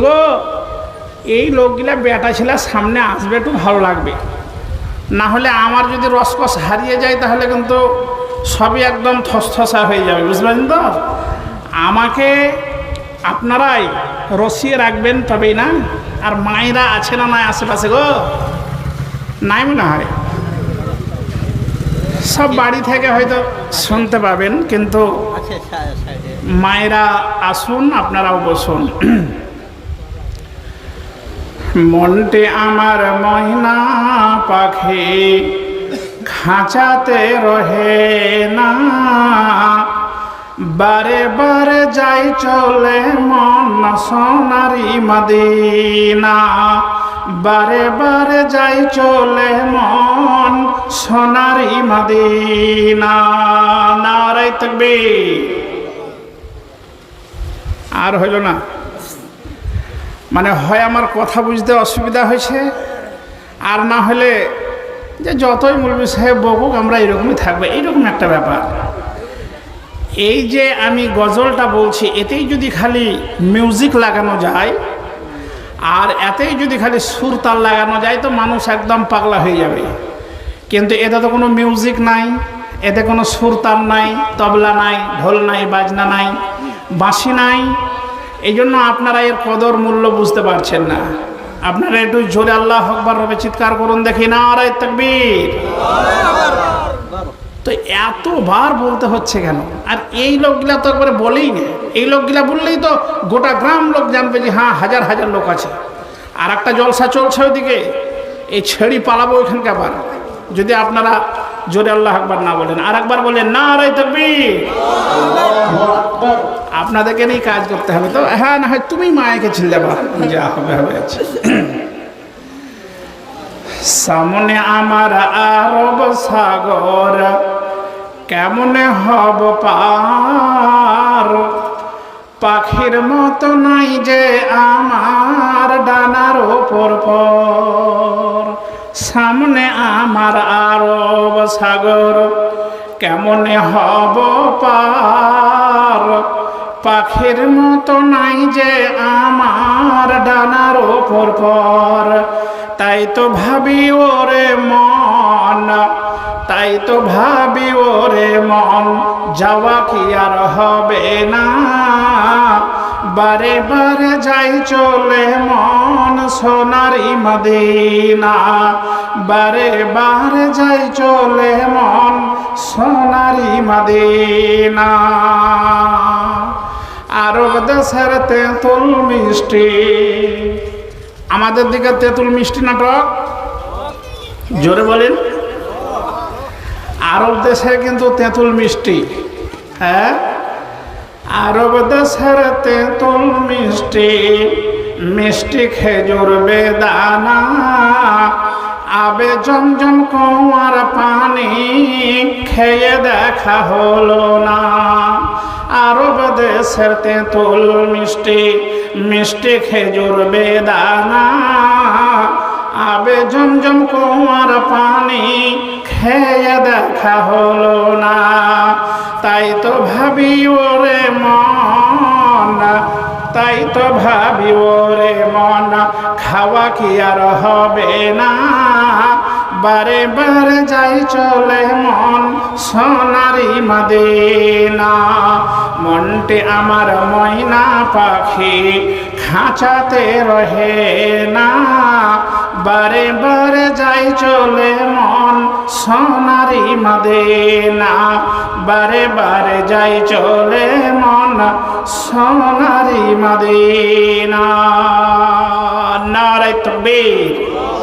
গো এই লোকগুলা বেটা ছেলে সামনে আসবে একটু ভালো লাগবে। না হলে আমার যদি রসকস হারিয়ে যায় তাহলে কিন্তু সবই একদম থসথসা হয়ে যাবে বুঝতে পারছেন তো? আমাকে আপনারাই রসিয়ে রাখবেন তবেই না? আর মায়েরা আছে না নাই আশেপাশে গো? নাই মনে হয়? সব বাড়ি থেকে হয়তো শুনতে পাবেন কিন্তু আছে সা- সাইডে মায়েরা আসুন আপনারাও বসুন। মনটি আমার ময়না পাখি, খাঁচাতে রহে না। বারে বারে যাই চলে মন সোনারি মদিনা। বারে বারে যাই চলে মন সোনারি মদিনা। নারাই তকবীর। আর হইল না। মানে হয় আমার কথা বুঝতে অসুবিধা হয়েছে, আর না হলে যে যতই মুলবি সাহেব বকুক, আমরা এরকমই থাকব। এইরকম একটা ব্যাপার। এই যে আমি গজলটা বলছি, এতেই যদি খালি মিউজিক লাগানো যায়, আর এতেই যদি খালি সুর তাল লাগানো যায়, তো মানুষ একদম পাগলা হয়ে যাবে। কিন্তু এতে তো কোনো মিউজিক নাই, এতে কোনো সুর তাল নাই, তবলা নাই, ঢোল নাই, বাজনা নাই, বাঁশি নাই এই জন্য আপনারা এর কদর মূল্য বুঝতে পারছেন না। আপনারা একটু জোরে আল্লাহ হকবার হবে চিৎকার করুন, দেখি না আর তকবীর। তো এতবার বলতে হচ্ছে কেন? আর এই লোকগুলা তো একবারে বলেই না এই লোকগুলা বললেই তো গোটা গ্রাম লোক জানবে যে হ্যাঁ হাজার হাজার লোক আছে। আর একটা জলসা চলছে ওইদিকে। এই ছেড়ি পালাবো ওইখানকে আবার। যদি আপনারা জোরে আল্লাহ আকবার না বলেন আর একবার বলেন না রাই তকবীর। আপনাদেরকে নিয়ে কাজ করতে হবে তো? হ্যাঁ না হয় তুমি মায়েকে ছিল যা হবে হবে সামনে আমার আরব সাগর, কেমনে হব পার? পাখির মতো নাই যে আমার ডানার ওপর পর। সামনে আমার আরব সাগর, কেমনে হব পার? পাখির মতো নাই যে আমার ডানার ওপর পর। তাই তো ভাবি ওরে মন, তাই তো ভাবি ওরে মন, যাওয়া কি আর হবে না? বারে বারে যাই চলে মন সোনারি মদিনা। বারে বারে যাই চলে মন সোনারি মদিনা। আরব দেশের তেঁতুল মিষ্টি। আমাদের দিকে তেঁতুল মিষ্টি নাটক? জোরে বলেন। আরব দেশে কিন্তু তেঁতুল মিষ্টি। হ্যাঁ? আরব দেশের তেঁতুল মিষ্টি মিষ্টি খেজুর বেদানা। আবে জমজম কুমার পানি, খেয়ে দেখা হলো না। আরব দেশের তেঁতুল মিষ্টি মিষ্টি খেজুর বেদানা। আবে জমজম কুমার পানি, খেয়ে দেখা হলো না। তাই তো ভাবি ওরে মন, তাই তো ভাবি ওরে মন, খাওয়া কি আর হবে না? বারে বারে যাই চলে মন সোনারি মদিনা, মনটি আমার ময়না পাখি খাঁচাতে রহে না। বারে বারে যাই চলে মন, সোনারি মাদেনা। বারে বারে যাই চলে মন, সোনারি মাদেনা। নারায় তকবীর।